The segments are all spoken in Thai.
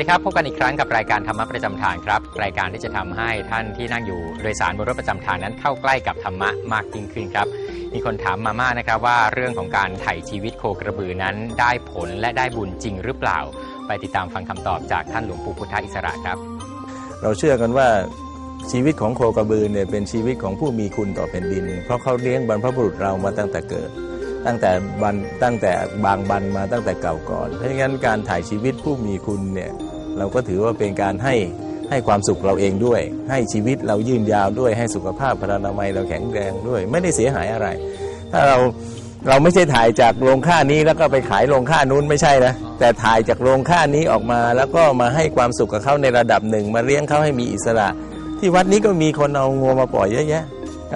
ดีครับ พบกันอีกครั้งกับรายการธรรมะประจำทางครับ รายการที่จะทำให้ท่านที่นั่งอยู่โดยสารบนรถประจำทางนั้นเข้าใกล้กับธรรมะมากยิ่งขึ้นครับ มีคนถามมามากนะครับว่าเรื่องของการไถ่ชีวิตโคกระบือนั้นได้ผลและได้บุญจริงหรือเปล่า ไปติดตามฟังคำตอบจากท่านหลวงปู่พุทธอิสระครับ เราเชื่อกันว่าชีวิตของโคกระบือเนี่ยเป็นชีวิตของผู้มีคุณต่อแผ่นดิน เพราะเขาเลี้ยงบรรพบุรุษเรามาตั้งแต่เกิดตั้งแต่บันตั้งแต่บางบันมาตั้งแต่เก่าก่อน เพราะงั้นการถ่ายชีวิตผู้มีคุณเนี่ย เราก็ถือว่าเป็นการให้ให้ความสุขเราเองด้วย ให้ชีวิตเรายืนยาวด้วยให้สุขภาพพลานามัยเราแข็งแรงด้วย ไม่ได้เสียหายอะไร ถ้าเราเราไม่ใช่ถ่ายจากโรงค่านี้แล้วก็ไปขายโรงค่านู้นไม่ใช่นะแต่ถ่ายจากโรงค่านี้ออกมาแล้วก็มาให้ความสุขกับเขาในระดับหนึ่ง มาเลี้ยงเขาให้มีอิสระ ที่วัดนี้ก็มีคนเอางัวมาปล่อยเยอะแยะ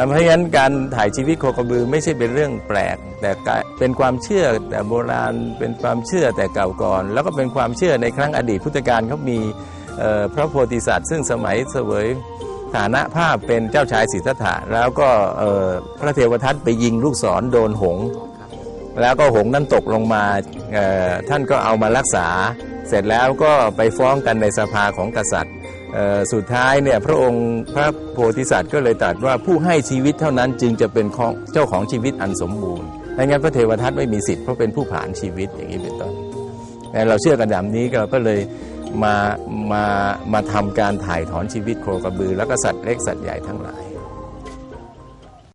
เพราะฉะนั้นการถ่ายชีวิตโคกระบือไม่ใช่เป็นเรื่องแปลก แต่เป็นความเชื่อแต่โบราณเป็นความเชื่อแต่เก่าก่อน แล้วก็เป็นความเชื่อในครั้งอดีตพุทธกาลเขามีพระโพธิสัตว์ซึ่งสมัยเสวยฐานะภาพเป็นเจ้าชายสิทธัตถะแล้วก็พระเทวทัตไปยิงลูกศรโดนหง แล้วก็หงนั้นตกลงมาท่านก็เอามารักษา เสร็จแล้วก็ไปฟ้องกันในสภาของกษัตริย์ สุดท้ายเนี่ยพระองค์พระโพธิสัตว์ก็เลยตรัสว่าผู้ให้ชีวิตเท่านั้นจึงจะเป็นเจ้าของชีวิตอันสมบูรณ์ไม่งั้นพระเทวทัตไม่มีสิทธิ์เพราะเป็นผู้ผ่านชีวิตอย่างนี้เป็นต้นเราเชื่อกันแบบนี้เราก็เลยมามามาทำการถ่ายถอนชีวิตโคกระบือ แล้วก็สัตว์เล็กสัตว์ใหญ่ทั้งหลาย